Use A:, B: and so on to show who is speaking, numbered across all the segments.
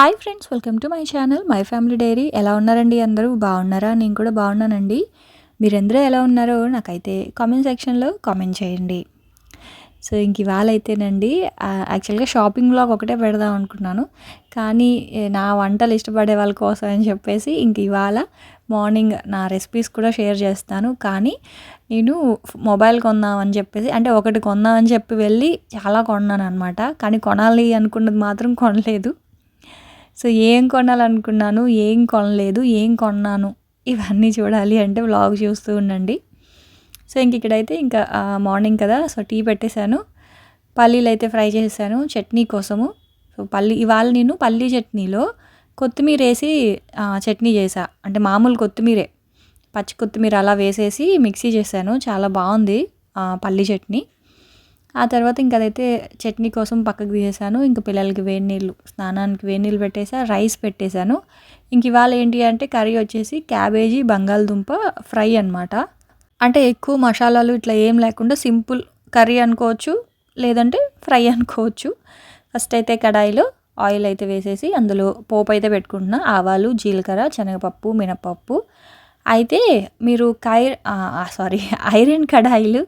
A: Hi friends welcome to my channel my family diary. ఎలా ఉన్నారండి అందరూ? బాగున్నారా? నేను కూడా బాగున్నానండి. మీరందరూ ఎలా ఉన్నారో నాకైతే కామెంట్ సెక్షన్లో కామెంట్ చేయండి. సో ఇంక ఇవాళ అయితేనండి యాక్చువల్గా షాపింగ్ బ్లాగ్ ఒకటే పెడదాం అనుకున్నాను. కానీ నా వంటలు ఇష్టపడే వాళ్ళ కోసం అని చెప్పేసి ఇంక ఇవాళ మార్నింగ్ నా రెసిపీస్ కూడా షేర్ చేస్తాను. కానీ నేను మొబైల్ కొందామని చెప్పేసి అంటే ఒకటి కొందామని చెప్పి వెళ్ళి చాలా కొన్నాను అనమాట కానీ కొనాలి అనుకున్నది మాత్రం కొనలేదు. సో ఏం కొనాలనుకున్నాను ఏం కొనలేదు ఏం కొన్నాను ఇవన్నీ చూడాలి అంటే వ్లాగ్ చూస్తూ ఉండండి. సో ఇంక ఇక్కడైతే ఇంకా మార్నింగ్ కదా సో టీ పెట్టేశాను. పల్లీలు అయితే ఫ్రై చేశాను చట్నీ కోసము. సో పల్లి ఇవాళ నేను పల్లీ చట్నీలో కొత్తిమీర వేసి చట్నీ చేసా అంటే మామూలు కొత్తిమీరే. పచ్చి కొత్తిమీర అలా వేసేసి మిక్సీ చేశాను. చాలా బాగుంది పల్లీ చట్నీ. ఆ తర్వాత ఇంక అదైతే చట్నీ కోసం పక్కకు తీసేసాను. ఇంక పిల్లలకి వేడి నీళ్ళు స్నానానికి వేడి నీళ్ళు పెట్టేసా రైస్ పెట్టేశాను ఇంక ఇవాళ ఏంటి అంటే కర్రీ వచ్చేసి క్యాబేజీ బంగాళదుంప ఫ్రై అనమాట అంటే ఎక్కువ మసాలాలు ఇట్లా ఏం లేకుండా సింపుల్ కర్రీ అనుకోవచ్చు లేదంటే ఫ్రై అనుకోవచ్చు. ఫస్ట్ అయితే కడాయిలో ఆయిల్ అయితే వేసేసి అందులో పోపు అయితే పెట్టుకుంటున్నా. ఆవాలు జీలకర్ర శనగపప్పు మినపప్పు అయితే మీరు కై సారీ ఐరన్ కడాయిలు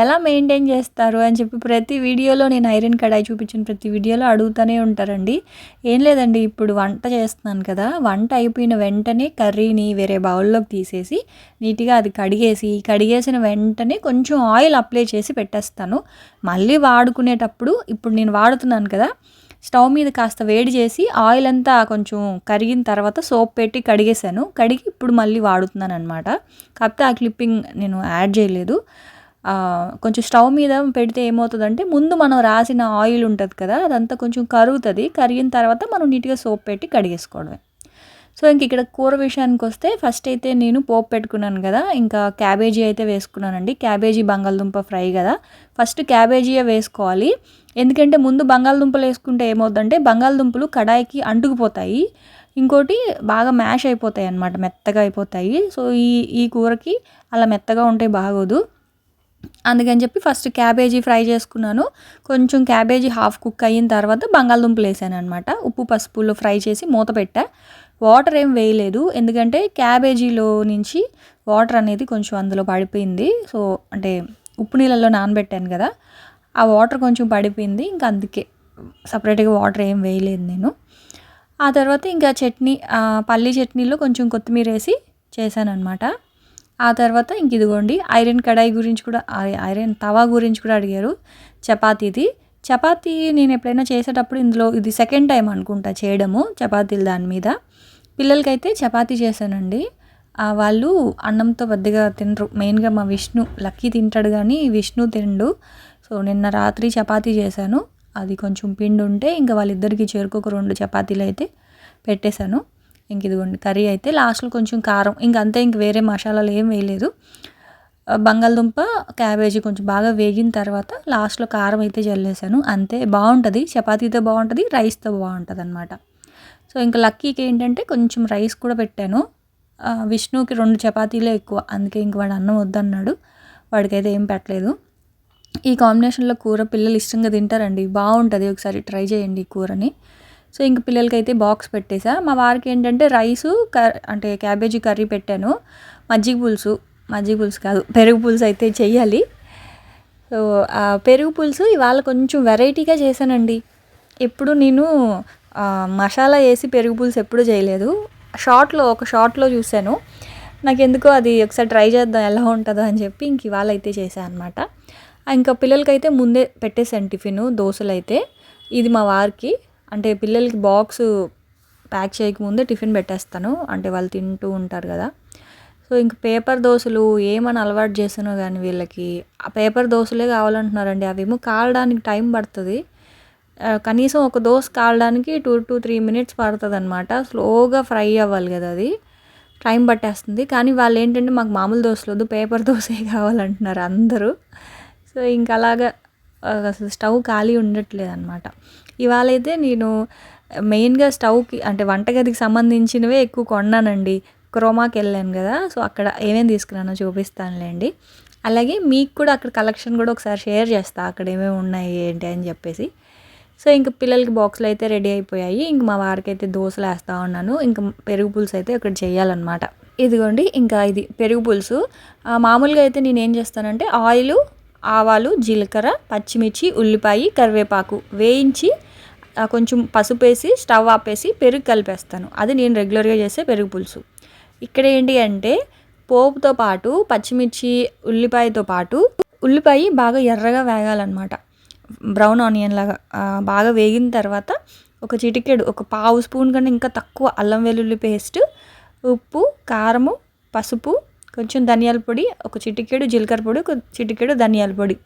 A: ఎలా మెయింటైన్ చేస్తారు అని చెప్పి ప్రతి వీడియోలో నేను ఐరన్ కడాయి చూపించిన ప్రతి వీడియోలో అడుగుతూనే ఉంటారండి. ఏం లేదండి ఇప్పుడు వంట చేస్తున్నాను కదా వంట అయిపోయిన వెంటనే కర్రీని వేరే బౌల్లోకి తీసేసి నీట్గా అది కడిగేసి కడిగేసిన వెంటనే కొంచెం ఆయిల్ అప్లై చేసి పెట్టేస్తాను. మళ్ళీ వాడుకునేటప్పుడు ఇప్పుడు నేను వాడుతున్నాను కదా స్టవ్ మీద కాస్త వేడి చేసి ఆయిల్ అంతా కొంచెం కరిగిన తర్వాత సోప్ పెట్టి కడిగేశాను. కడిగి ఇప్పుడు మళ్ళీ వాడుతున్నాను అనమాట కాకపోతే ఆ క్లిప్పింగ్ నేను యాడ్ చేయలేదు. కొంచెం స్టవ్ మీద పెడితే ఏమవుతుందంటే ముందు మనం రాసిన ఆయిల్ ఉంటుంది కదా అదంతా కొంచెం కరుగుతుంది. కరిగిన తర్వాత మనం నీట్గా సోప్ పెట్టి కడిగేసుకోవడమే. సో ఇంక ఇక్కడ కూర విషయానికి వస్తే ఫస్ట్ అయితే నేను పోపు పెట్టుకున్నాను కదా ఇంకా క్యాబేజీ అయితే వేసుకున్నానండి. క్యాబేజీ బంగాళదుంప ఫ్రై కదా. ఫస్ట్ క్యాబేజీయే వేసుకోవాలి. ఎందుకంటే ముందు బంగాళదుంపలు వేసుకుంటే ఏమవుతుందంటే బంగాళదుంపలు కడాయికి అంటుకుపోతాయి. ఇంకోటి బాగా మ్యాష్ అయిపోతాయి అన్నమాట మెత్తగా అయిపోతాయి. సో ఈ ఈ కూరకి అలా మెత్తగా ఉంటే బాగోదు. అందుకని చెప్పి ఫస్ట్ క్యాబేజీ ఫ్రై చేసుకున్నాను. కొంచెం క్యాబేజీ హాఫ్ కుక్ అయిన తర్వాత బంగాళదుంపలు వేసాను అనమాట ఉప్పు పసుపులో ఫ్రై చేసి మూత పెట్టా. వాటర్ ఏం వేయలేదు. ఎందుకంటే క్యాబేజీలో నుంచి వాటర్ అనేది కొంచెం అందులో పడిపోయింది. సో అంటే ఉప్పు నీళ్ళల్లో నానబెట్టాను కదా ఆ వాటర్ కొంచెం పడిపోయింది. ఇంకా అందుకే సపరేట్గా వాటర్ ఏం వేయలేదు నేను. ఆ తర్వాత ఇంకా చట్నీ పల్లీ చట్నీలో కొంచెం కొత్తిమీర వేసి చేశాను అనమాట ఆ తర్వాత ఇంక ఇదిగోండి ఐరన్ కడాయి గురించి కూడా ఐరన్ తవా గురించి కూడా అడిగారు. చపాతీది. చపాతీ నేను ఎప్పుడైనా చేసేటప్పుడు ఇందులో ఇది సెకండ్ టైం అనుకుంటా చేయడము చపాతీలు దాని మీద. పిల్లలకైతే చపాతీ చేశానండి. వాళ్ళు అన్నంతో పెద్దగా తినరు. మెయిన్గా మా విష్ణు లక్కీ తింటాడు కానీ విష్ణు తిండు. సో నిన్న రాత్రి చపాతీ చేశాను. అది కొంచెం పిండి ఉంటే ఇంకా వాళ్ళిద్దరికి చేరుకోక రెండు చపాతీలు అయితే పెట్టేశాను. ఇంక ఇదిగోండి కర్రీ అయితే లాస్ట్లో కొంచెం కారం. ఇంక అంతే ఇంక వేరే మసాలాలు ఏం వేయలేదు. బంగాళదుంప క్యాబేజీ కొంచెం బాగా వేగిన తర్వాత లాస్ట్లో కారం అయితే చల్లేసాను. అంతే బాగుంటుంది. చపాతీతో బాగుంటుంది రైస్తో బాగుంటుంది అనమాట సో ఇంకా లక్కీకి ఏంటంటే కొంచెం రైస్ కూడా పెట్టాను. విష్ణుకి రెండు చపాతీలే ఎక్కువ. అందుకే ఇంక వాడు అన్నం వద్దన్నాడు. వాడికైతే ఏం పెట్టలేదు. ఈ కాంబినేషన్లో కూర పిల్లలు ఇష్టంగా తింటారండి. బాగుంటుంది. ఒకసారి ట్రై చేయండి ఈ కూరని. సో ఇంక పిల్లలకైతే బాక్స్ పెట్టేసా. మా వారికి ఏంటంటే రైసు అంటే క్యాబేజీ కర్రీ పెట్టాను. మజ్జిగ పులుసు. మజ్జిగ పులుసు కాదు పెరుగు పులుసు అయితే చెయ్యాలి. సో పెరుగు పులుసు ఇవాళ కొంచెం వెరైటీగా చేశానండి. ఎప్పుడు నేను మసాలా వేసి పెరుగు పులుసు ఎప్పుడు చేయలేదు. షార్ట్లో ఒక షార్ట్లో చూశాను. నాకు ఎందుకో అది ఒకసారి ట్రై చేద్దాం ఎలా ఉంటుందో అని చెప్పి ఇంక ఇవాళ అయితే చేశాను అనమాట ఇంకా పిల్లలకైతే ముందే పెట్టేశాను టిఫిన్ దోశలు అయితే ఇది మా వారికి అంటే పిల్లలకి బాక్స్ ప్యాక్ చేయకముందే టిఫిన్ పెట్టేస్తాను. అంటే వాళ్ళు తింటూ ఉంటారు కదా. సో ఇంక పేపర్ దోశలు ఏమని అలవాటు చేసానో కానీ వీళ్ళకి ఆ పేపర్ దోశలే కావాలంటున్నారండి. అవేమో కాలడానికి టైం పడుతుంది. కనీసం ఒక దోశ కాలడానికి టూ టు త్రీ మినిట్స్ పడుతుంది అనమాట స్లోగా ఫ్రై అవ్వాలి కదా అది. టైం పట్టేస్తుంది. కానీ వాళ్ళు ఏంటంటే మాకు మామూలు దోశలు వద్దు పేపర్ దోశే కావాలంటున్నారు అందరూ. సో ఇంక అలాగా అసలు స్టవ్ ఖాళీ ఉండట్లేదు అనమాట ఇవాళ అయితే నేను మెయిన్గా స్టవ్కి అంటే వంటగదికి సంబంధించినవే ఎక్కువ కొన్నానండి. క్రోమాకి వెళ్ళాను కదా సో అక్కడ ఏమేమి తీసుకున్నానో చూపిస్తానులేండి. అలాగే మీకు కూడా అక్కడ కలెక్షన్ కూడా ఒకసారి షేర్ చేస్తా అక్కడ ఏమేమి ఉన్నాయి ఏంటి అని చెప్పేసి. సో ఇంక పిల్లలకి బాక్సులు అయితే రెడీ అయిపోయాయి. ఇంక మా వారికి అయితే దోశలు వేస్తూ ఉన్నాను. ఇంకా పెరుగు పులుసు అయితే ఇక్కడ చేయాలన్నమాట. ఇదిగోండి ఇంకా ఇది పెరుగు పులుసు. మామూలుగా అయితే నేను ఏం చేస్తానంటే ఆయిల్ ఆవాలు జీలకర్ర పచ్చిమిర్చి ఉల్లిపాయ కరివేపాకు వేయించి ఆ, కొంచెం పసుపు వేసి స్టవ్ ఆపేసి పెరుగు కలిపేస్తాను. అది నేను రెగ్యులర్గా చేసే పెరుగు పులుసు. ఇక్కడ ఏంటి అంటే పోపుతో పాటు పచ్చిమిర్చి ఉల్లిపాయతో పాటు ఉల్లిపాయ బాగా ఎర్రగా వేగాలన్నమాట. బ్రౌన్ ఆనియన్ లాగా బాగా వేగిన తర్వాత ఒక చిటికెడు ఒక పావు స్పూన్ కన్నా ఇంకా తక్కువ అల్లం వెల్లుల్లి పేస్ట్ ఉప్పు కారము పసుపు కొంచెం ధనియాల పొడి ఒక చిటికెడు జీలకర్ర పొడి ఒక చిటికెడు ధనియాల పొడి.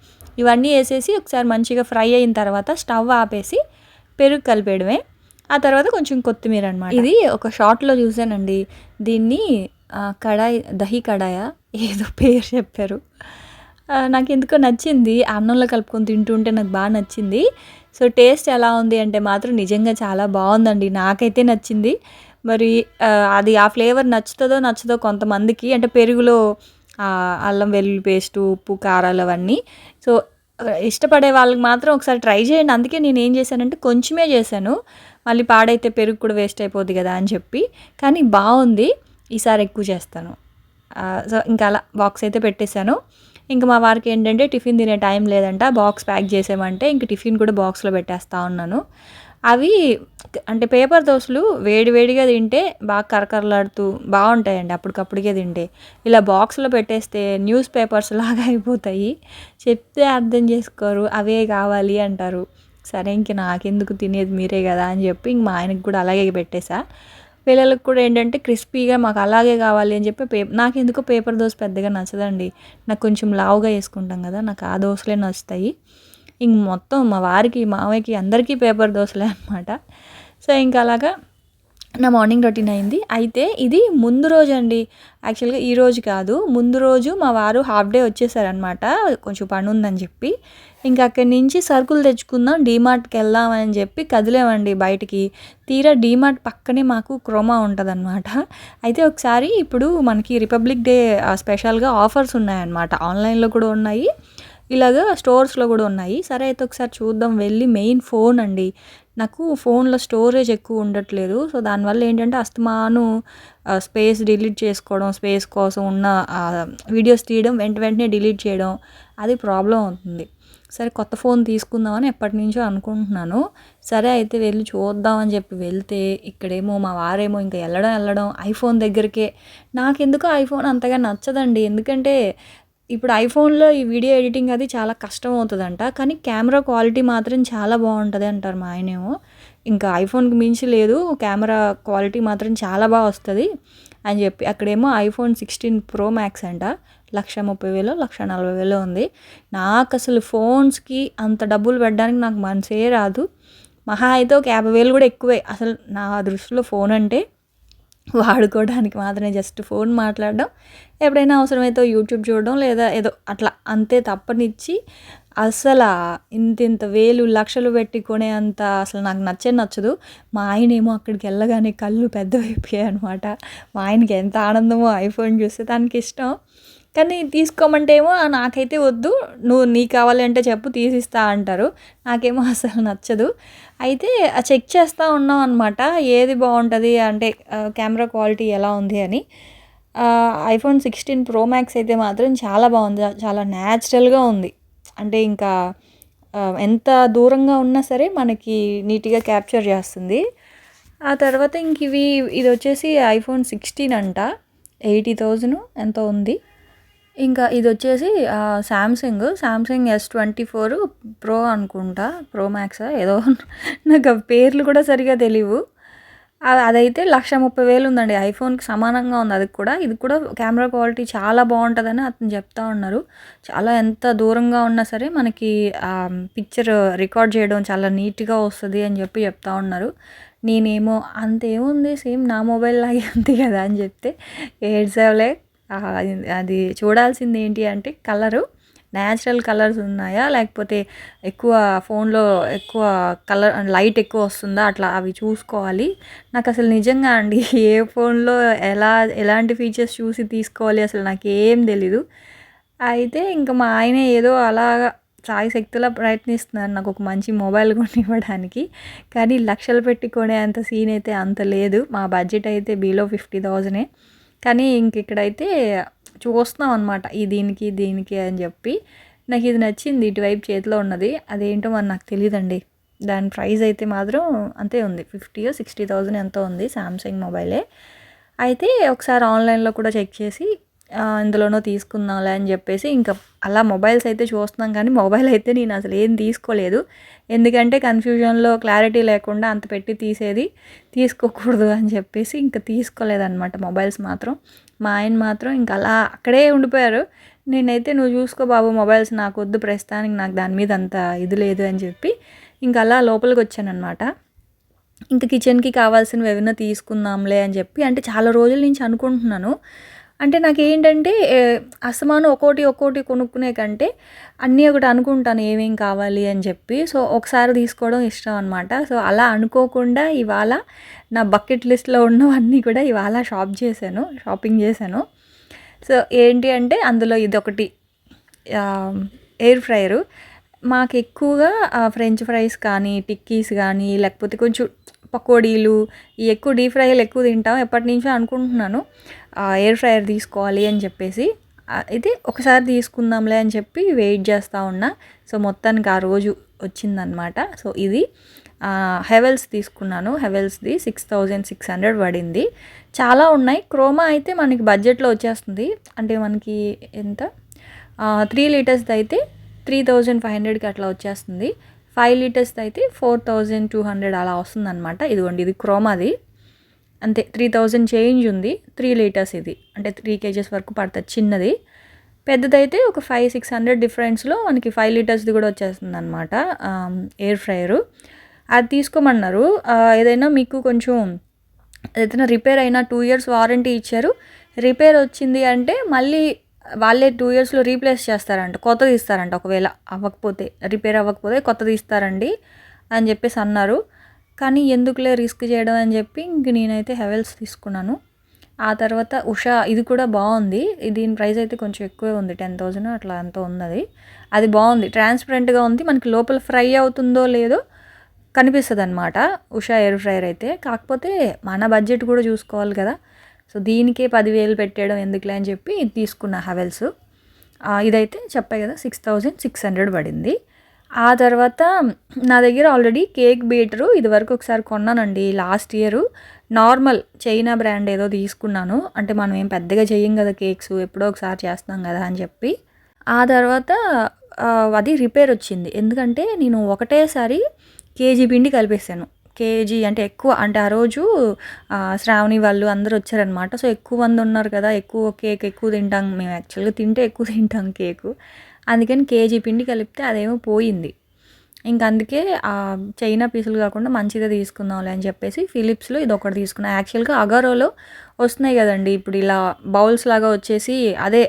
A: ఇవన్నీ వేసేసి ఒకసారి మంచిగా ఫ్రై అయిన తర్వాత స్టవ్ ఆపేసి పెరుగు కలిపేయడమే. ఆ తర్వాత కొంచెం కొత్తిమీర అనమాట ఇది ఒక షార్ట్లో చూసానండి. దీన్ని కడాయి దహి కడాయ? ఏదో పేరు చెప్పారు. నాకు ఎందుకో నచ్చింది. అన్నంలో కలుపుకొని తింటుంటే నాకు బాగా నచ్చింది. సో టేస్ట్ ఎలా ఉంది అంటే మాత్రం నిజంగా చాలా బాగుందండి. నాకైతే నచ్చింది. మరి అది ఆ ఫ్లేవర్ నచ్చుతుందో నచ్చదో కొంతమందికి అంటే పెరుగులో అల్లం వెల్లుల్లి పేస్టు ఉప్పు కారాలు అవన్నీ. సో ఇష్టపడే వాళ్ళకి మాత్రం ఒకసారి ట్రై చేయండి. అందుకే నేను ఏం చేశానంటే కొంచెమే చేశాను. మళ్ళీ పాడైతే పెరుగు కూడా వేస్ట్ అయిపోద్ది కదా అని చెప్పి. కానీ బాగుంది. ఈసారి ఎక్కువ చేస్తాను. సో ఇంకా అలా బాక్స్ అయితే పెట్టేశాను. ఇంకా మా వారికి ఏంటంటే టిఫిన్ తినే టైం లేదంట. బాక్స్ ప్యాక్ చేసామంటే ఇంక టిఫిన్ కూడా బాక్స్లో పెట్టేస్తా ఉన్నాను. అవి అంటే పేపర్ దోశలు వేడి వేడిగా తింటే బాగా కరకరలాడుతూ బాగుంటాయండి. అప్పటికప్పటికే తింటే. ఇలా బాక్స్లో పెట్టేస్తే న్యూస్ పేపర్స్ లాగా అయిపోతాయి. చెప్తే అర్థం చేసుకోరు. అవే కావాలి అంటారు. సరే ఇంక నాకెందుకు తినేది మీరే కదా అని చెప్పి ఇంక మా ఆయనకి కూడా అలాగే పెట్టేశా పిల్లలకు కూడా ఏంటంటే క్రిస్పీగా మాకు అలాగే కావాలి అని చెప్పి పే నాకు ఎందుకో పేపర్ దోశ పెద్దగా నచ్చదండి. నాకు కొంచెం లావుగా వేసుకుంటాం కదా నాకు ఆ దోశలే నచ్చుతాయి. ఇంక మొత్తం మా వారికి మావయ్యకి అందరికీ పేపర్ దోశలే అనమాట సో ఇంకా అలాగా నా మార్నింగ్ రొటీన్ అయింది. అయితే ఇది ముందు రోజు అండి యాక్చువల్గా ఈ రోజు కాదు. ముందు రోజు మా వారు హాఫ్ డే వచ్చేసారనమాట కొంచెం పని ఉందని చెప్పి. ఇంకా అక్కడి నుంచి సరుకులు తెచ్చుకుందాం డీమార్ట్కి వెళ్దామని చెప్పి కదిలేమండి బయటికి. తీరా డీమార్ట్ పక్కనే మాకు క్రోమా ఉంటుందన్నమాట. అయితే ఒకసారి ఇప్పుడు మనకి రిపబ్లిక్ డే స్పెషల్గా ఆఫర్స్ ఉన్నాయన్నమాట. ఆన్లైన్లో కూడా ఉన్నాయి. ఇలాగ స్టోర్స్లో కూడా ఉన్నాయి. సరే అయితే ఒకసారి చూద్దాం. వెళ్ళి మెయిన్ ఫోన్ అండి. నాకు ఫోన్లో స్టోరేజ్ ఎక్కువ ఉండట్లేదు. సో దానివల్ల ఏంటంటే అస్తమాను స్పేస్ డిలీట్ చేసుకోవడం స్పేస్ కోసం ఉన్న వీడియోస్ తీయడం వెంట వెంటనే డిలీట్ చేయడం అది ప్రాబ్లం అవుతుంది. సరే కొత్త ఫోన్ తీసుకుందామని ఎప్పటి నుంచో అనుకుంటున్నాను. సరే అయితే వెళ్ళి చూద్దామని చెప్పి వెళ్తే ఇక్కడేమో మా వారేమో ఇంకా వెళ్ళడం వెళ్ళడం ఐఫోన్ దగ్గరికే. నాకెందుకో ఐఫోన్ అంతగా నచ్చదండి. ఎందుకంటే ఇప్పుడు ఐఫోన్లో ఈ వీడియో ఎడిటింగ్ అది చాలా కష్టం అవుతుందంట. కానీ కెమెరా క్వాలిటీ మాత్రం చాలా బాగుంటుంది అంటారు మా ఆయనేమో. ఇంకా ఐఫోన్కి మించి లేదు కెమెరా క్వాలిటీ మాత్రం చాలా బాగా వస్తుంది అని చెప్పి. అక్కడేమో ఐఫోన్ సిక్స్టీన్ ప్రో మ్యాక్స్ అంట. లక్ష ముప్పై వేలు లక్ష నలభై వేలు ఉంది. నాకు అసలు ఫోన్స్కి అంత డబ్బులు పెట్టడానికి నాకు మనసే రాదు. మహా అయితే ఒక యాభై వేలు కూడా ఎక్కువే. అసలు నా దృష్టిలో ఫోన్ అంటే వాడుకోవడానికి మాత్రమే జస్ట్ ఫోన్ మాట్లాడడం. ఎప్పుడైనా అవసరమైతే యూట్యూబ్ చూడడం లేదా ఏదో అట్లా అంతే తప్పనిచ్చి అసలు ఇంత ఇంత వేలు లక్షలు పెట్టి కొనే అంత అసలు నాకు నచ్చే నచ్చదు. మా ఆయన ఏమో అక్కడికి వెళ్ళగానే కళ్ళు పెద్దవైపోయాయి అనమాట మా ఆయనకి ఎంత ఆనందమో ఐఫోన్ చూస్తే దానికి ఇష్టం కానీ తీసుకోమంటే ఏమో నాకైతే వద్దు నువ్వు నీకు కావాలంటే చెప్పు తీసిస్తా అంటారు. నాకేమో అసలు నచ్చదు. అయితే చెక్ చేస్తూ ఉన్నాం అనమాట ఏది బాగుంటుంది అంటే కెమెరా క్వాలిటీ ఎలా ఉంది అని. ఐఫోన్ సిక్స్టీన్ ప్రో మ్యాక్స్ అయితే మాత్రం చాలా బాగుంది చాలా న్యాచురల్గా ఉంది. అంటే ఇంకా ఎంత దూరంగా ఉన్నా సరే మనకి నీట్గా క్యాప్చర్ చేస్తుంది. ఆ తర్వాత ఇంక ఇవి ఇది వచ్చేసి ఐఫోన్ సిక్స్టీన్ అంట ఎయిటీ థౌజండ్ ఎంతో ఉంది. ఇంకా ఇది వచ్చేసి Samsung Samsung S twenty four pro అనుకుంటా ప్రో మ్యాక్స్ ఏదో నాకు ఆ పేర్లు కూడా సరిగా తెలియవు అదైతే లక్ష ముప్పై వేలు ఉందండి. ఐఫోన్కి సమానంగా ఉంది అది కూడా. ఇది కూడా కెమెరా క్వాలిటీ చాలా బాగుంటుందని అతను చెప్తా ఉన్నారు. చాలా ఎంత దూరంగా ఉన్నా సరే మనకి పిక్చర్ రికార్డ్ చేయడం చాలా నీట్గా వస్తుంది అని చెప్పి చెప్తా ఉన్నారు. నేనేమో అంతేముంది సేమ్ నా మొబైల్ లాగే ఉంది కదా అని చెప్తే ఏడ్సేవలే అది చూడాల్సింది ఏంటి అంటే కలరు. న్యాచురల్ కలర్స్ ఉన్నాయా? లేకపోతే ఎక్కువ ఫోన్లో ఎక్కువ కలర్ లైట్ ఎక్కువ వస్తుందా? అట్లా అవి చూసుకోవాలి. నాకు అసలు నిజంగా అండి ఏ ఫోన్లో ఎలా ఎలాంటి ఫీచర్స్ చూసి తీసుకోవాలి అసలు నాకు ఏం తెలీదు. అయితే ఇంకా మా ఆయన ఏదో అలాగా సాయి శక్తిలా ప్రయత్నిస్తున్నారు నాకు ఒక మంచి మొబైల్ కొనివ్వడానికి. కానీ లక్షలు పెట్టి కొనే అంత సీన్ అయితే అంత లేదు. మా బడ్జెట్ అయితే బిలో ఫిఫ్టీ థౌజండే. కానీ ఇంక ఇక్కడైతే చూస్తున్నాం అనమాట ఈ దీనికి దీనికి అని చెప్పి. నాకు ఇది నచ్చింది ఇటువైపు చేతిలో ఉన్నది. అదేంటో మరి నాకు తెలియదండి దాని ప్రైస్ అయితే మాత్రం అంతే ఉంది. ఫిఫ్టీ సిక్స్టీ థౌజండ్ ఎంతో ఉంది సామ్సంగ్ మొబైలే. అయితే ఒకసారి ఆన్లైన్లో కూడా చెక్ చేసి ఇందులోనో తీసుకుందాంలే అని చెప్పేసి ఇంకా అలా మొబైల్స్ అయితే చూస్తున్నాం కానీ మొబైల్ అయితే నేను అసలు ఏం తీసుకోలేదు. ఎందుకంటే కన్ఫ్యూజన్లో క్లారిటీ లేకుండా అంత పెట్టి తీసేది తీసుకోకూడదు అని చెప్పేసి ఇంకా తీసుకోలేదన్నమాట మొబైల్స్ మాత్రం. మా ఆయన మాత్రం ఇంకా అలా అక్కడే ఉండిపోయారు. నేనైతే నువ్వు చూసుకో బాబు మొబైల్స్ నాకు వద్దు ప్రస్తుతానికి నాకు దాని మీద అంత ఇది లేదు అని చెప్పి ఇంకా అలా లోపలికి వచ్చాననమాట ఇంకా కిచెన్కి కావాల్సినవి ఏమైనా తీసుకుందాంలే అని చెప్పి అంటే చాలా రోజుల నుంచి అనుకుంటున్నాను. అంటే నాకు ఏంటంటే అసమానం ఒక్కోటి ఒక్కోటి కొనుక్కునే కంటే అన్నీ ఒకటి అనుకుంటాను ఏమేం కావాలి అని చెప్పి. సో ఒకసారి తీసుకోవడం ఇష్టం అనమాట సో అలా అనుకోకుండా ఇవాళ నా బకెట్ లిస్ట్లో ఉన్నవన్నీ కూడా ఇవాళ షాప్ చేశాను షాపింగ్ చేశాను. సో ఏంటి అంటే అందులో ఇదొకటి ఎయిర్ ఫ్రైయరు. మాకు ఎక్కువగా ఫ్రెంచ్ ఫ్రైస్ కానీ టిక్కీస్ కానీ లేకపోతే కొంచెం పకోడీలు ఈ ఎక్కువ డీప్ ఫ్రైలు ఎక్కువ తింటాం. ఎప్పటి నుంచో అనుకుంటున్నాను. ఎయిర్ ఫ్రైయర్ తీసుకోవాలి అని చెప్పేసి. అయితే ఒకసారి తీసుకుందాంలే అని చెప్పి వెయిట్ చేస్తూ ఉన్నా. సో మొత్తానికి ఆ రోజు వచ్చిందనమాట సో ఇది హెవెల్స్ తీసుకున్నాను. హెవెల్స్ది సిక్స్ థౌజండ్ సిక్స్ హండ్రెడ్ పడింది. చాలా ఉన్నాయి. క్రోమా అయితే మనకి బడ్జెట్లో వచ్చేస్తుంది. అంటే మనకి ఎంత? త్రీ లీటర్స్ది అయితే త్రీ థౌజండ్ ఫైవ్ హండ్రెడ్కి అట్లా వచ్చేస్తుంది. ఫైవ్ లీటర్స్ అయితే ఫోర్ థౌజండ్ టూ హండ్రెడ్ అలా వస్తుందన్నమాట. ఇదిగోండి ఇది క్రోమాది అంతే త్రీ థౌజండ్ చేంజ్ ఉంది. త్రీ లీటర్స్ ఇది. అంటే త్రీ కేజెస్ వరకు పడుతుంది చిన్నది. పెద్దదైతే ఒక ఫైవ్ సిక్స్ హండ్రెడ్ డిఫరెన్స్లో మనకి ఫైవ్ లీటర్స్ది కూడా వచ్చేస్తుంది అనమాట ఎయిర్ ఫ్రయరు. అది తీసుకోమన్నారు. ఏదైనా మీకు కొంచెం ఏదైనా రిపేర్ అయినా టూ ఇయర్స్ వారంటీ ఇచ్చారు. రిపేర్ వచ్చింది అంటే మళ్ళీ వాళ్ళే టూ ఇయర్స్లో రీప్లేస్ చేస్తారంట కొత్తది ఇస్తారంట ఒకవేళ అవ్వకపోతే రిపేర్ అవ్వకపోతే కొత్తది ఇస్తారండి అని చెప్పేసి అన్నారు. కానీ ఎందుకులే రిస్క్ చేయడం అని చెప్పి ఇంక నేనైతే హెవెల్స్ తీసుకున్నాను. ఆ తర్వాత ఉషా ఇది కూడా బాగుంది. దీని ప్రైస్ అయితే కొంచెం ఎక్కువే ఉంది టెన్ థౌజండ్ అట్లా ఎంతో ఉన్నది. అది బాగుంది ట్రాన్స్పరెంట్గా ఉంది. మనకి లోపల ఫ్రై అవుతుందో లేదో కనిపిస్తుంది అనమాట ఉషా ఎయిర్ ఫ్రైయర్ అయితే. కాకపోతే మన బడ్జెట్ కూడా చూసుకోవాలి కదా. సో దీనికే పదివేలు పెట్టడం ఎందుకులే అని చెప్పి ఇది తీసుకున్న హెవెల్స్. ఇదైతే చెప్పాయి కదా సిక్స్ థౌజండ్ సిక్స్ హండ్రెడ్ పడింది. ఆ తర్వాత నా దగ్గర ఆల్రెడీ కేక్ బీటరు ఇదివరకు ఒకసారి కొన్నానండి. Last year normal China brand ఏదో తీసుకున్నాను. అంటే మనం ఏం పెద్దగా చేయం కదా కేక్స్ ఎప్పుడో ఒకసారి చేస్తాం కదా అని చెప్పి. ఆ తర్వాత అది రిపేర్ వచ్చింది. ఎందుకంటే నేను ఒకటేసారి కేజీ పిండి కలిపేసాను కేజీ అంటే ఎక్కువ అంటే ఆ రోజు శ్రావణి వాళ్ళు అందరూ వచ్చారనమాట సో ఎక్కువ మంది ఉన్నారు కదా ఎక్కువ కేక్ ఎక్కువ తింటాం. మేము యాక్చువల్గా తింటే ఎక్కువ తింటాం కేకు. అందుకని కేజీ పిండి కలిపితే అదేమో పోయింది. ఇంక అందుకే ఆ చైనా పీసులు కాకుండా మంచిదే తీసుకుందాంలే అని చెప్పేసి ఫిలిప్స్లో ఇది ఒకటి తీసుకున్నా. యాక్చువల్గా అగారోలో వస్తున్నాయి కదండి. ఇప్పుడు ఇలా బౌల్స్ లాగా వచ్చేసి అదే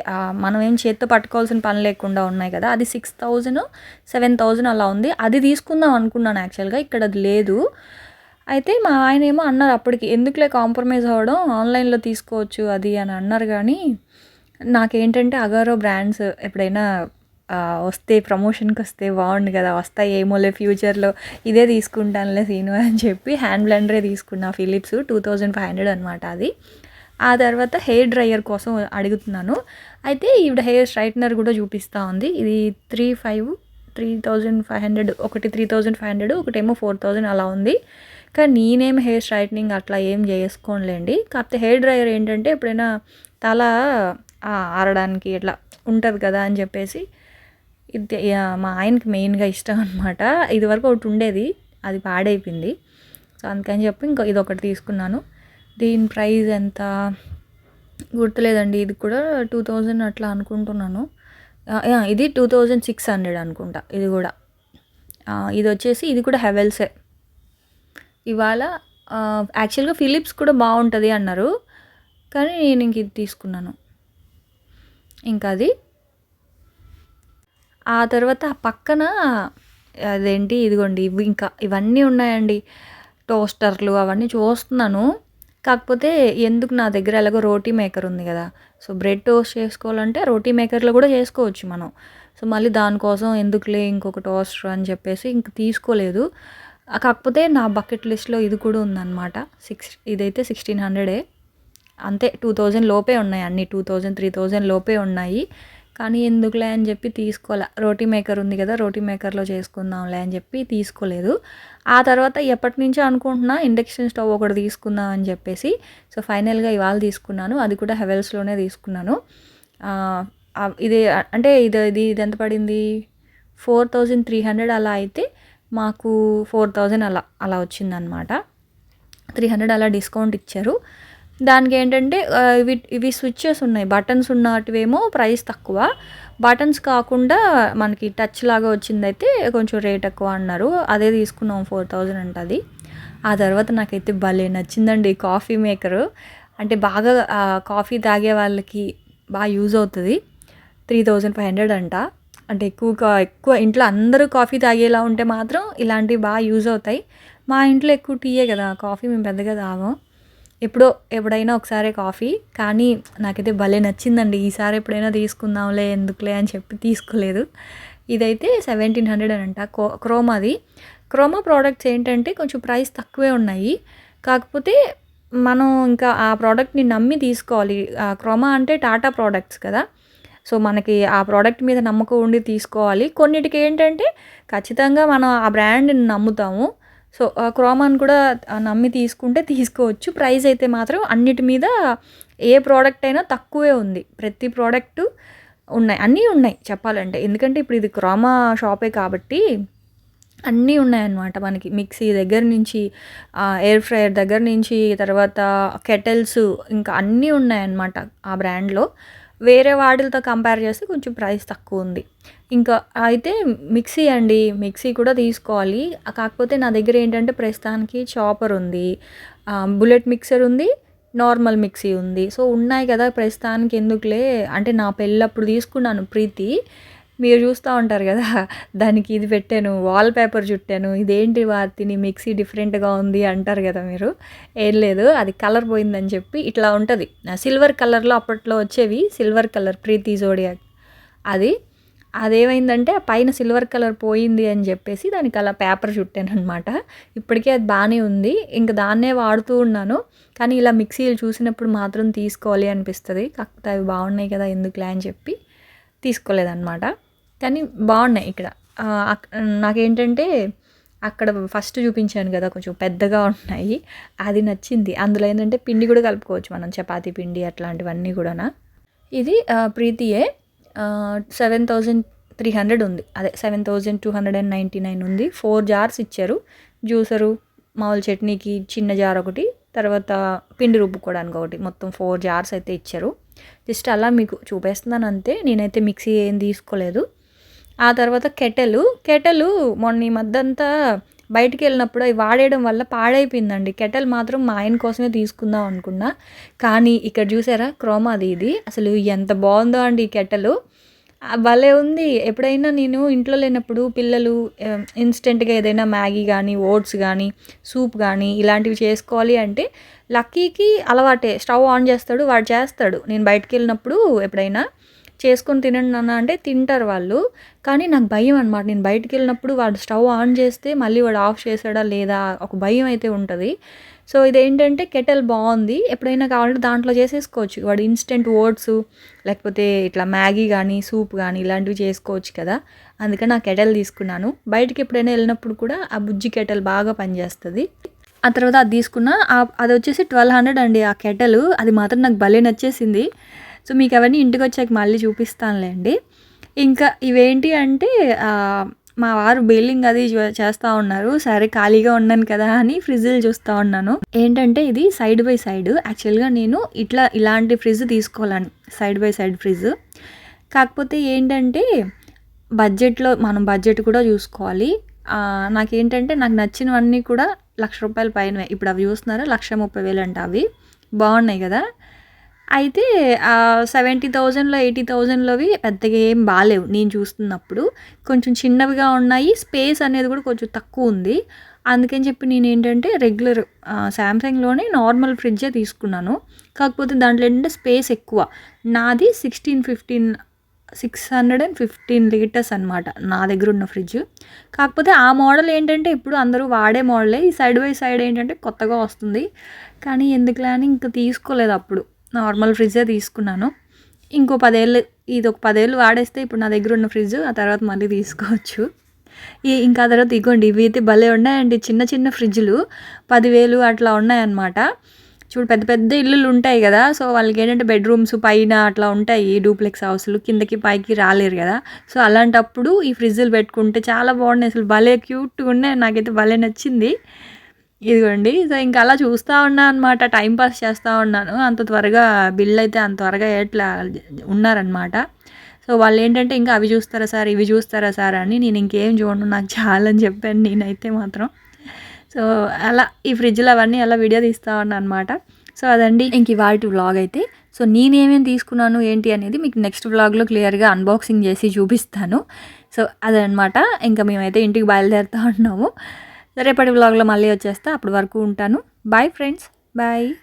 A: మనం ఏం చేత్తో పట్టుకోవాల్సిన పని లేకుండా ఉన్నాయి కదా. అది సిక్స్ థౌజండ్ సెవెన్ థౌజండ్ అలా ఉంది. అది తీసుకుందాం అనుకున్నాను యాక్చువల్గా ఇక్కడ అది లేదు. అయితే మా ఆయన ఏమో అన్నారు అప్పటికి ఎందుకులే కాంప్రమైజ్ అవ్వడం? ఆన్లైన్లో తీసుకోవచ్చు అది అని అన్నారు కానీ నాకేంటంటే అగారో బ్రాండ్స్ ఎప్పుడైనా వస్తే ప్రమోషన్కి వస్తే బాగుండు కదా వస్తాయి ఏమోలే ఫ్యూచర్లో ఇదే తీసుకుంటానులే సీను అని చెప్పి హ్యాండ్ బ్లెండరే తీసుకున్నా Philips two thousand five hundred అనమాట అది. ఆ తర్వాత హెయిర్ డ్రయర్ కోసం అడుగుతున్నాను. అయితే ఈవిడ హెయిర్ స్ట్రైట్నర్ కూడా చూపిస్తూ ఉంది. ఇది three five three thousand five hundred ఒకటి త్రీ థౌజండ్ ఫైవ్ హండ్రెడ్ ఒకటేమో ఫోర్ థౌజండ్ అలా ఉంది. కానీ నేనేం హెయిర్ స్ట్రైట్నింగ్ అట్లా ఏం చేసుకోనులేండి. కాకపోతే హెయిర్ డ్రయర్ ఏంటంటే ఎప్పుడైనా తల ఆరడానికి ఇట్లా ఉంటుంది కదా అని చెప్పేసి ఇది మా ఆయనకి మెయిన్గా ఇష్టం అనమాట ఇది వరకు ఒకటి ఉండేది అది పాడైపోయింది. సో అందుకని చెప్పి ఇంకో ఇది ఒకటి తీసుకున్నాను. దీని ప్రైస్ ఎంత? గుర్తులేదండి ఇది కూడా టూ థౌజండ్ అట్లా అనుకుంటున్నాను. ఇది టూ థౌజండ్ సిక్స్ హండ్రెడ్ అనుకుంటా ఇది కూడా. ఇది వచ్చేసి ఇది కూడా హెవెల్సే. ఇవాళ యాక్చువల్గా ఫిలిప్స్ కూడా బాగుంటుంది అన్నారు కానీ నేను ఇంక ఇది తీసుకున్నాను. ఇంకా అది ఆ తర్వాత ఆ పక్కన అదేంటి ఇదిగోండి ఇవి ఇంకా ఇవన్నీ ఉన్నాయండి. టోస్టర్లు అవన్నీ చూస్తున్నాను. కాకపోతే ఎందుకు నా దగ్గర ఎలాగో రోటీ మేకర్ ఉంది కదా. సో బ్రెడ్ టోస్ట్ చేసుకోవాలంటే రోటీ మేకర్లో కూడా చేసుకోవచ్చు మనం. సో మళ్ళీ దానికోసం ఎందుకులే ఇంకొక టోస్టర్ అని చెప్పేసి ఇంక తీసుకోలేదు. కాకపోతే నా బకెట్ లిస్ట్లో ఇది కూడా ఉందన్నమాట. సిక్స్ ఇదైతే సిక్స్టీన్ హండ్రెడే. అంతే టూ థౌజండ్ లోపే ఉన్నాయి అన్ని. టూ థౌజండ్ త్రీ థౌజండ్ లోపే ఉన్నాయి. కానీ ఎందుకులే అని చెప్పి తీసుకోలే. రోటీ మేకర్ ఉంది కదా రోటీ మేకర్లో చేసుకుందాంలే అని చెప్పి తీసుకోలేదు. ఆ తర్వాత ఎప్పటి నుంచో అనుకుంటున్నా ఇండక్షన్ స్టవ్ ఒకటి తీసుకుందాం అని చెప్పేసి సో ఫైనల్గా ఇవాళ తీసుకున్నాను. అది కూడా హెవెల్స్లోనే తీసుకున్నాను. ఇది అంటే ఇది ఇది ఇది ఎంత పడింది? ఫోర్ థౌజండ్ త్రీ హండ్రెడ్ అలా అయితే మాకు ఫోర్ థౌజండ్ అలా అలా వచ్చిందనమాట త్రీ హండ్రెడ్ అలా డిస్కౌంట్ ఇచ్చారు. దానికి ఏంటంటే ఇవి ఇవి స్విచ్చెస్ ఉన్నాయి. బటన్స్ ఉన్నటివేమో ప్రైస్ తక్కువ. బటన్స్ కాకుండా మనకి టచ్ లాగా వచ్చిందైతే కొంచెం రేట్ ఎక్కువ అన్నారు. అదే తీసుకున్నాం ఫోర్ థౌజండ్ అంట అది. ఆ తర్వాత నాకైతే భలే నచ్చిందండి కాఫీ మేకరు అంటే బాగా కాఫీ తాగే వాళ్ళకి బాగా యూజ్ అవుతుంది. త్రీ థౌజండ్ ఫైవ్ హండ్రెడ్ అంట. అంటే ఎక్కువ ఎక్కువ ఇంట్లో అందరూ కాఫీ తాగేలా ఉంటే మాత్రం ఇలాంటివి బాగా యూజ్ అవుతాయి. మా ఇంట్లో ఎక్కువ టీయే కదా. కాఫీ మేము పెద్దగా తాగం. ఎప్పుడో ఎప్పుడైనా ఒకసారి కాఫీ కానీ నాకైతే భలే నచ్చిందండి. ఈసారి ఎప్పుడైనా తీసుకుందాంలే ఎందుకులే అని చెప్పి తీసుకోలేదు. ఇదైతే సెవెంటీన్ హండ్రెడ్ అని అంట. క్రోమాది క్రోమా ప్రోడక్ట్స్ ఏంటంటే కొంచెం ప్రైస్ తక్కువే ఉన్నాయి. కాకపోతే మనం ఇంకా ఆ ప్రోడక్ట్ని నమ్మి తీసుకోవాలి. ఆ క్రోమా అంటే టాటా ప్రోడక్ట్స్ కదా. సో మనకి ఆ ప్రోడక్ట్ మీద నమ్మకం ఉండి తీసుకోవాలి. కొన్నిటికి ఏంటంటే ఖచ్చితంగా మనం ఆ బ్రాండ్ని నమ్ముతాము. సో ఆ క్రోమాన్ కూడా నమ్మి తీసుకుంటే తీసుకోవచ్చు. ప్రైస్ అయితే మాత్రం అన్నిటి మీద ఏ ప్రోడక్ట్ అయినా తక్కువే ఉంది. ప్రతి ప్రోడక్టు ఉన్నాయి. అన్నీ ఉన్నాయి చెప్పాలంటే. ఎందుకంటే ఇప్పుడు ఇది క్రోమా షాపే కాబట్టి అన్నీ ఉన్నాయన్నమాట మనకి. మిక్సీ దగ్గర నుంచి ఎయిర్ ఫ్రైయర్ దగ్గర నుంచి తర్వాత కెటల్స్ ఇంకా అన్నీ ఉన్నాయన్నమాట ఆ బ్రాండ్లో. వేరే వాటిలతో కంపేర్ చేస్తే కొంచెం ప్రైస్ తక్కువ ఉంది. ఇంకా అయితే మిక్సీ అండి మిక్సీ కూడా తీసుకోవాలి. కాకపోతే నా దగ్గర ఏంటంటే ప్రస్తుతానికి చాపర్ ఉంది. బుల్లెట్ మిక్సర్ ఉంది నార్మల్ మిక్సీ ఉంది. సో ఉన్నాయి కదా ప్రస్తుతానికి ఎందుకులే? అంటే నా పెళ్ళప్పుడు తీసుకున్నాను ప్రీతి. మీరు చూస్తూ ఉంటారు కదా దానికి ఇది పెట్టాను వాల్ పేపర్ చుట్టాను. ఇదేంటి వాటిని మిక్సీ డిఫరెంట్గా ఉంది అంటారు కదా మీరు. ఏం లేదు అది కలర్ పోయిందని చెప్పి ఇట్లా ఉంటుంది. సిల్వర్ కలర్లో అప్పట్లో వచ్చేవి సిల్వర్ కలర్ ప్రీతి జోడియాక్ అది అదేమైందంటే ఆ పైన సిల్వర్ కలర్ పోయింది అని చెప్పేసి దానికి అలా పేపర్ చుట్టాను అనమాట ఇప్పటికే అది బాగానే ఉంది. ఇంకా దాన్నే వాడుతూ ఉన్నాను. కానీ ఇలా మిక్సీలు చూసినప్పుడు మాత్రం తీసుకోవాలి అనిపిస్తుంది. కాకపోతే అవి బాగున్నాయి కదా ఎందుకులే అని చెప్పి తీసుకోలేదన్నమాట. కానీ బాగున్నాయి ఇక్కడ. నాకేంటంటే అక్కడ ఫస్ట్ చూపించాను కదా కొంచెం పెద్దగా ఉన్నాయి. అది నచ్చింది. అందులో ఏంటంటే పిండి కూడా కలుపుకోవచ్చు మనం. చపాతీ పిండి అట్లాంటివన్నీ కూడా ఇది ప్రీతియే. సెవెన్ థౌజండ్ త్రీ హండ్రెడ్ ఉంది. అదే seven thousand two hundred and ninety nine ఉంది. ఫోర్ జార్స్ ఇచ్చారు. జ్యూసరు మామూలు చట్నీకి చిన్న జార్ ఒకటి తర్వాత పిండి రుబ్బుకోవడానికి ఒకటి మొత్తం ఫోర్ జార్స్ అయితే ఇచ్చారు. జస్ట్ అలా మీకు చూపేస్తున్నాను అంతే. నేనైతే మిక్సీ ఏం తీసుకోలేదు. ఆ తర్వాత కెటలు కెటలు మొన్న ఈ మధ్య అంతా బయటికి వెళ్ళినప్పుడు అవి వాడేయడం వల్ల పాడైపోయిందండి. కెటల్ మాత్రం మా ఆయన కోసమే తీసుకుందాం అనుకున్నా. కానీ ఇక్కడ చూసారా? క్రోమాది ఇది. అసలు ఎంత బాగుందో అండి ఈ కెటలు. భలే ఉంది. ఎప్పుడైనా నేను ఇంట్లో లేనప్పుడు పిల్లలు ఇన్స్టెంట్గా ఏదైనా మ్యాగీ కానీ ఓట్స్ కానీ సూప్ కానీ ఇలాంటివి చేసుకోవాలి అంటే లక్కీకి అలవాటే. స్టవ్ ఆన్ చేస్తాడు వాడు చేస్తాడు. నేను బయటకు వెళ్ళినప్పుడు ఎప్పుడైనా చేసుకొని తినండి నాన్న అంటే తింటారు వాళ్ళు. కానీ నాకు భయం అనమాట నేను బయటికి వెళ్ళినప్పుడు వాడు స్టవ్ ఆన్ చేస్తే మళ్ళీ వాడు ఆఫ్ చేసాడా లేదా ఒక భయం అయితే ఉంటుంది. సో ఇదేంటంటే కెటల్ బాగుంది. ఎప్పుడైనా కావాలంటే దాంట్లో చేసేసుకోవచ్చు. వాడు ఇన్స్టెంట్ ఓట్స్ లేకపోతే ఇట్లా మ్యాగీ కానీ సూప్ కానీ ఇలాంటివి చేసుకోవచ్చు కదా. అందుకని ఆ కెటల్ తీసుకున్నాను. బయటికి ఎప్పుడైనా వెళ్ళినప్పుడు కూడా ఆ బుజ్జి కెటల్ బాగా పనిచేస్తుంది. ఆ తర్వాత అది తీసుకున్న అది వచ్చేసి ట్వెల్వ్ హండ్రెడ్ అండి ఆ కెటల్. అది మాత్రం నాకు భలే నచ్చేసింది. సో మీకు అవన్నీ ఇంటికి వచ్చాక మళ్ళీ చూపిస్తానులేండి. ఇంకా ఇవేంటి అంటే మా వారు బిల్లింగ్ అది చేస్తూ ఉన్నారు. సరే ఖాళీగా ఉన్నాను కదా అని ఫ్రిడ్జ్లు చూస్తూ ఉన్నాను. ఏంటంటే ఇది సైడ్ బై సైడ్. యాక్చువల్గా నేను ఇట్లా ఇలాంటి ఫ్రిడ్జ్ తీసుకోవాలని సైడ్ బై సైడ్ ఫ్రిడ్జ్ కాకపోతే ఏంటంటే బడ్జెట్లో మనం బడ్జెట్ కూడా చూసుకోవాలి. నాకేంటంటే నాకు నచ్చినవన్నీ కూడా లక్ష రూపాయల పైన ఇప్పుడు అవి చూస్తున్నారా? లక్ష ముప్పై వేలు అంట అవి. బాగున్నాయి కదా? అయితే సెవెంటీ థౌజండ్లో ఎయిటీ థౌజండ్లోవి పెద్దగా ఏం బాగాలేవు నేను చూస్తున్నప్పుడు. కొంచెం చిన్నవిగా ఉన్నాయి. స్పేస్ అనేది కూడా కొంచెం తక్కువ ఉంది. అందుకని చెప్పి నేను ఏంటంటే రెగ్యులర్ శాంసంగ్లోనే నార్మల్ ఫ్రిడ్జే తీసుకున్నాను. కాకపోతే దాంట్లో ఏంటంటే స్పేస్ ఎక్కువ? నాది sixteen fifteen six hundred and fifteen litres అనమాట నా దగ్గర ఉన్న ఫ్రిడ్జ్ కాకపోతే ఆ మోడల్ ఏంటంటే ఇప్పుడు అందరూ వాడే మోడలే ఈ సైడ్ బై సైడ్ ఏంటంటే కొత్తగా వస్తుంది. కానీ ఎందుకులే అని ఇంకా తీసుకోలేదు అప్పుడు. నార్మల్ ఫ్రిడ్జే తీసుకున్నాను. ఇంకో పదేళ్ళు ఇది ఒక పదేళ్ళు వాడేస్తే ఇప్పుడు నా దగ్గర ఉన్న ఫ్రిడ్జ్ ఆ తర్వాత మళ్ళీ తీసుకోవచ్చు. ఈ ఇంకా తర్వాత ఇగోండి ఇవి అయితే భలే ఉన్నాయండి. చిన్న చిన్న ఫ్రిడ్జ్లు పదివేలు అట్లా ఉన్నాయన్నమాట. చూడు పెద్ద పెద్ద ఇల్లులు ఉంటాయి కదా. సో వాళ్ళకి ఏంటంటే బెడ్రూమ్స్ పైన అట్లా ఉంటాయి. డూప్లెక్స్ హౌస్లు కిందకి పైకి రాలేరు కదా. సో అలాంటప్పుడు ఈ ఫ్రిడ్జ్లు పెట్టుకుంటే చాలా బాగున్నాయి. అసలు భలే క్యూట్గా ఉన్నాయి. నాకైతే భలే నచ్చింది. ఇదిగోండి సో ఇంకా అలా చూస్తూ ఉన్నా అనమాట టైంపాస్ చేస్తూ ఉన్నాను. అంత త్వరగా బిల్ అయితే అంత త్వరగా ఎట్లా ఉన్నారనమాట సో వాళ్ళు ఏంటంటే ఇంకా అవి చూస్తారా సార్ ఇవి చూస్తారా సార్ అని నేను ఇంకేం చూడను నాకు చాలని చెప్పాను నేనైతే మాత్రం. సో అలా ఈ ఫ్రిడ్జ్లో అవన్నీ అలా వీడియో తీస్తూ ఉన్నాను అనమాట సో అదండి. ఇంక ఇవాటి వ్లాగ్ అయితే. సో నేనేమేమి తీసుకున్నాను ఏంటి అనేది మీకు నెక్స్ట్ వ్లాగ్లో క్లియర్గా అన్బాక్సింగ్ చేసి చూపిస్తాను. సో అదనమాట ఇంకా మేమైతే ఇంటికి బయలుదేరుతూ ఉన్నాము. రేపటి వ్లాగ్లో మళ్ళీ వచ్చేస్తా. అప్పటి వరకు ఉంటాను. Bye friends bye